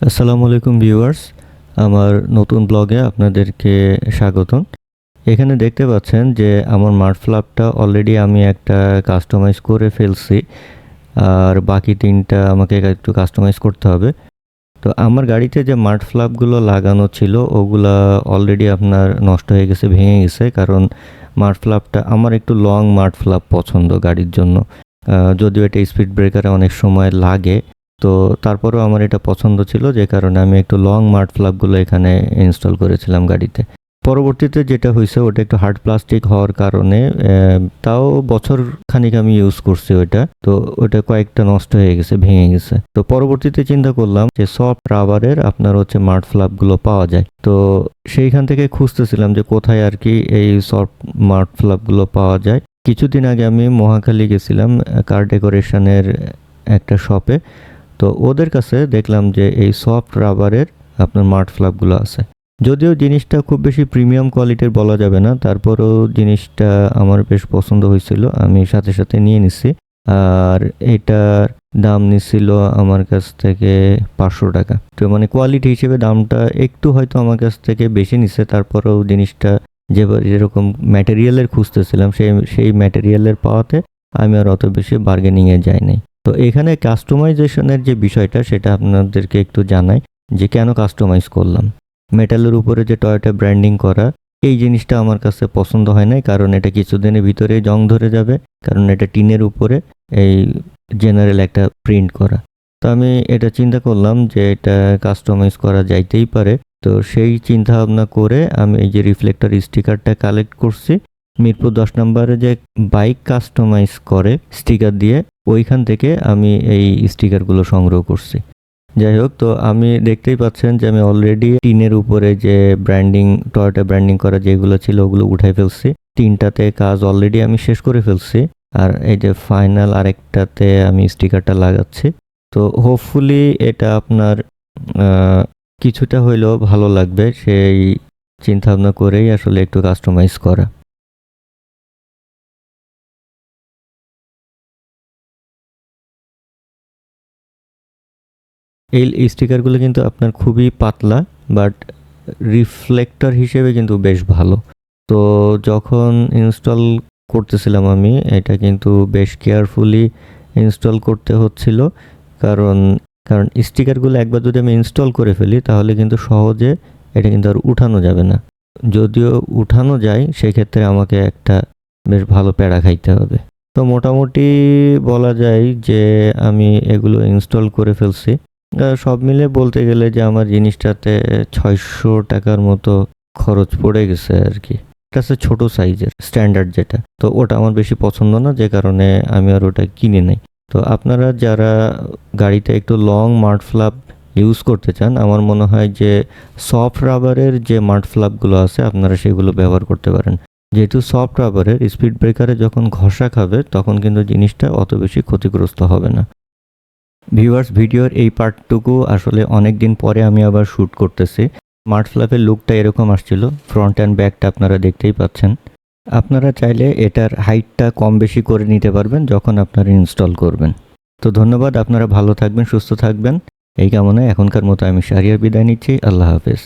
আসসালামু আলাইকুম ভিউয়ার্স, আমার নতুন ব্লগে আপনাদেরকে স্বাগতম। এখানে দেখতে পাচ্ছেন যে আমার মার্ট ফ্ল্যাপটা অলরেডি আমি একটা কাস্টমাইজ করে ফেলছি, আর বাকি তিনটা আমাকে একটু কাস্টমাইজ করতে হবে। তো আমার গাড়িতে যে মার্ট ফ্ল্যাপগুলো লাগানো ছিল, ওগুলা অলরেডি আপনার নষ্ট হয়ে গেছে, ভেঙে গেছে, কারণ মার্ট ফ্ল্যাপটা আমার একটু লং মার্ট ফ্ল্যাপ পছন্দ গাড়ির জন্য। যদিও এটা স্পিড ব্রেকারে অনেক সময় লাগে, তো তারপরেও আমার এটা পছন্দ ছিল, যে কারণে আমি একটু লং মার্ট ফ্ল্যাপগুলো এখানে ইনস্টল করেছিলাম গাড়িতে। পরবর্তীতে যেটা হয়েছে, ওটা একটু হার্ড প্লাস্টিক হওয়ার কারণে তাও বছর খানিক আমি ইউজ করছি ওটা তো ওটা কয়েকটা নষ্ট হয়ে গেছে, ভেঙে গেছে। তো পরবর্তীতে চিন্তা করলাম যে সফট রাবারের আপনার হচ্ছে মার্ট ফ্লাপগুলো পাওয়া যায়। তো সেইখান থেকে খুঁজতেছিলাম যে কোথায় আর কি এই সফট মার্ট ফ্ল্যাপগুলো পাওয়া যায়। কিছুদিন আগে আমি মহাখালী গেছিলাম কার ডেকোরেশনের একটা শপে তো ওদের কাছে দেখলাম যে এই সফট রাবারের আপনার মার্ট ফ্ল্যাপগুলো আছে। যদিও জিনিসটা খুব বেশি প্রিমিয়াম কোয়ালিটির বলা যাবে না, তারপরেও জিনিসটা আমার বেশ পছন্দ হয়েছিল, আমি সাথে সাথে নিয়ে নিছি। আর এটার দাম নিছিল আমার কাছ থেকে পাঁচশো টাকা। তো মানে কোয়ালিটি হিসেবে দামটা একটু হয়তো আমার কাছ থেকে বেশি নিছে, তারপরেও জিনিসটা যে যেরকম ম্যাটেরিয়ালের খুঁজতেছিলাম, সেই সেই ম্যাটেরিয়ালের পাওয়াতে আমি আর অত বেশি বার্গেনিংয়ে যাই নাই। তো এখানে কাস্টমাইজেশনের যে বিষয়টা, সেটা আপনাদেরকে একটু জানাই যে কেন কাস্টমাইজ করলাম। মেটালের উপরে যে টয়টা ব্র্যান্ডিং করা, এই জিনিসটা আমার কাছে পছন্দ হয় নাই, কারণ এটা কিছুদিনের ভিতরে জং ধরে যাবে, কারণ এটা টিনের উপরে এই জেনারেল একটা প্রিন্ট করা। তো আমি এটা চিন্তা করলাম যে এটা কাস্টমাইজ করা যাইতেই পারে তো সেই চিন্তা ভাবনা করে আমি এই যে রিফ্লেক্টর স্টিকারটা কালেক্ট করছি। মিরপুর দশ নম্বরে যে বাইক কাস্টমাইজ করে স্টিকার দিয়ে, ওইখান থেকে আমি এই স্টিকারগুলো সংগ্রহ করছি। যাই হোক, তো আমি দেখতেই পাচ্ছেন যে আমি অলরেডি টিনের উপরে যে ব্র্যান্ডিং টয়টা ব্র্যান্ডিং করা যেগুলো ছিল, ওগুলো উঠাই ফেলছি। তিনটাতে কাজ অলরেডি আমি শেষ করে ফেলছি। আর এই যে ফাইনাল আরেকটাতে আমি স্টিকারটা লাগাচ্ছি। তো হোপফুলি এটা আপনার কিছুটা হইলেও ভালো লাগবে সেই চিন্তা ভাবনা করেই আসলে একটু কাস্টমাইজ করা। এই স্টিকারগুলো কিন্তু আপনার খুবই পাতলা বাট রিফ্লেক্টর হিসেবে কিন্তু বেশ ভালো। তো যখন ইনস্টল করতেছিলাম আমি, এটা কিন্তু বেশ কেয়ারফুলি ইনস্টল করতে হচ্ছিল, কারণ কারণ স্টিকারগুলো একবার যদি আমি ইনস্টল করে ফেলি, তাহলে কিন্তু সহজে এটা কিন্তু আর উঠানো যাবে না। যদিও উঠানো যায়, সেক্ষেত্রে আমাকে একটা বেশ ভালো প্যাড়া খাইতে হবে। তো মোটামুটি বলা যায় যে আমি এগুলো ইনস্টল করে ফেলছি। সব মিলে বলতে গেলে যে আমার জিনিসটাতে ছয়শো টাকার মতো খরচ পড়ে গেছে আর কি। এটা হচ্ছে ছোটো সাইজের স্ট্যান্ডার্ড যেটা। তো ওটা আমার বেশি পছন্দ না, যে কারণে আমি আর ওটা কিনে নাই। তো আপনারা যারা গাড়িতে একটু লং মার্ট ফ্ল্যাপ ইউজ করতে চান, আমার মনে হয় যে সফট রাবারের যে মার্ট ফ্ল্যাপগুলো আছে, আপনারা সেগুলো ব্যবহার করতে পারেন। যেহেতু সফট রাবারের স্পিড ব্রেকারে যখন ঘষা খাবে, তখন কিন্তু জিনিসটা অত বেশি ক্ষতিগ্রস্ত হবে না। ভিউয়ার্স ভিডিওর এই পার্টটুকু আসলে অনেক দিন পরে আমি আবার শ্যুট করতেছি। স্মার্ট ফ্ল্যাপের লুকটা এরকম আসছিল। ফ্রন্ট অ্যান্ড ব্যাকটা আপনারা দেখতেই পাচ্ছেন। আপনারা চাইলে এটার হাইটটা কম বেশি করে নিতে পারবেন যখন আপনারা ইনস্টল করবেন। তো ধন্যবাদ, আপনারা ভালো থাকবেন, সুস্থ থাকবেন। এই কামনায় এখনকার মতো আমি সারিয়ার বিদায় নিচ্ছি। আল্লাহ হাফেজ।